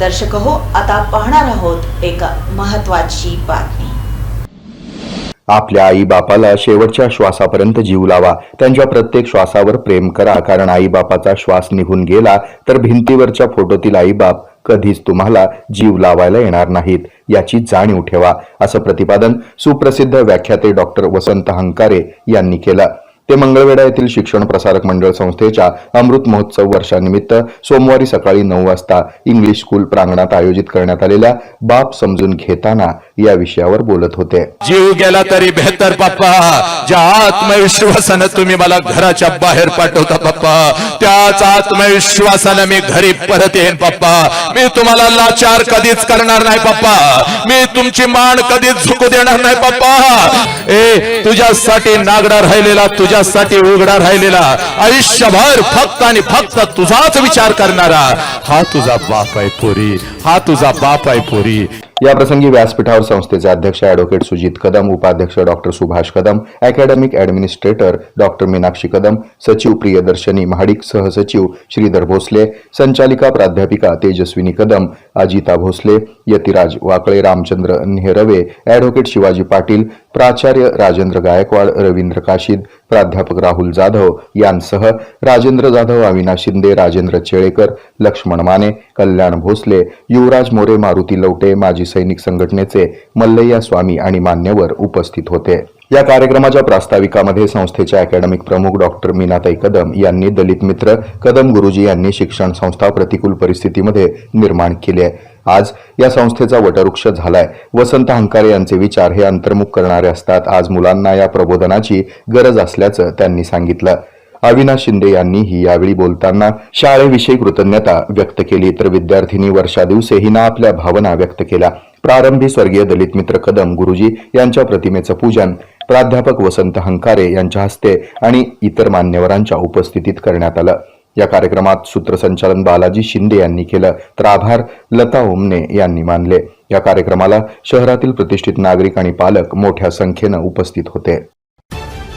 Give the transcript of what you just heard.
दर्शक हो आता पाहणार आहोत एक महत्वाची बातमी. आपल्या आई बापाला शेवटच्या श्वासापर्यंत जीव लावा. त्यांच्या प्रत्येक श्वासावर प्रेम करा. कारण आई बापाचा श्वास निघून गेला तर भिंतीवरच्या फोटोतील आई बाप कधीच तुम्हाला जीव लावायला येणार नाहीत. याची जाणीव ठेवा. असं प्रतिपादन सुप्रसिद्ध व्याख्याते डॉक्टर वसंत हंकारे यांनी केलं. ते मंगळवेढा येथील शिक्षण प्रसारक मंडळ संस्थेच्या अमृत महोत्सव वर्षानिमित्त सोमवारी सकाळी नऊ वाजता इंग्लिश स्कूल प्रांगणात आयोजित करण्यात आलेल्या बाप समजून घेताना या विषयावर बोलत होते. जीव गेला तरी बेहतर पप्पा. ज्या आत्मविश्वासानं तुम्ही मला घराच्या बाहेर पाठवता पप्पा त्याच आत्मविश्वासानं मी घरी परत येईन पप्पा. मी तुम्हाला लाचार कधीच करणार नाही पप्पा. मी तुमची मान कधीच झुकू देणार नाही पप्पा. ए तुझ्यासाठी नागडा राहिलेला तुझ्यासाठी उघडा राहिलेला आयुष्यभर फक्त आणि फक्त तुझाच विचार करणारा हा तुझा बाप आहे पोरी हा तुझा बाप आहे पोरी. याप्रसंगी व्यासपीठावर संस्थेचे अध्यक्ष ॲडव्होकेट सुजित कदम उपाध्यक्ष doctor Subhash Kadam academic administrator doctor Meenakshi Kadam सचिव प्रियदर्शनी महाडिक सहसचिव श्रीधर भोसले संचालिका प्राध्यापिका तेजस्विनी कदम अजिता भोसले यतिराज वाकळे रामचंद्र नेहरवे ॲडव्होकेट शिवाजी पाटील प्राचार्य राजेंद्र गायकवाड रवींद्र काशीद प्राध्यापक राहुल जाधव यांसह राजेंद्र जाधव अविनाश शिंदे राजेंद्र चेळेकर लक्ष्मण माने कल्याण भोसले युवराज मोरे मारुती लवटे माजी सैनिक संघटनेचे मल्लय्या स्वामी आणि मान्यवर उपस्थित होते. या कार्यक्रमाच्या प्रास्ताविकामध्ये संस्थेच्या अकॅडमिक प्रमुख डॉक्टर मीनाताई कदम यांनी दलित मित्र कदम गुरुजी यांनी शिक्षण संस्था प्रतिकूल परिस्थितीमध्ये निर्माण केली. आहे आज या संस्थेचा वटवृक्ष झालाय. वसंत हंकारे यांचे विचार हे अंतर्मुख करणारे असतात. आज मुलांना या प्रबोधनाची गरज असल्याचं त्यांनी सांगितलं. अविनाश शिंदे यांनीही यावेळी बोलताना शाळेविषयी कृतज्ञता व्यक्त केली. तर विद्यार्थिनी वर्षा दिवसे हिनं आपल्या भावना व्यक्त केल्या. प्रारंभी स्वर्गीय दलित मित्र कदम गुरुजी यांच्या प्रतिमेचं पूजन प्राध्यापक वसंत हंकारे यांच्या हस्ते आणि इतर मान्यवरांच्या उपस्थितीत करण्यात आलं. या कार्यक्रमात सूत्रसंचालन बालाजी शिंदे यांनी केलं. तर आभार लता ओमने यांनी मानले. या कार्यक्रमाला शहरातील प्रतिष्ठित नागरिक आणि पालक मोठ्या संख्येनं उपस्थित होते.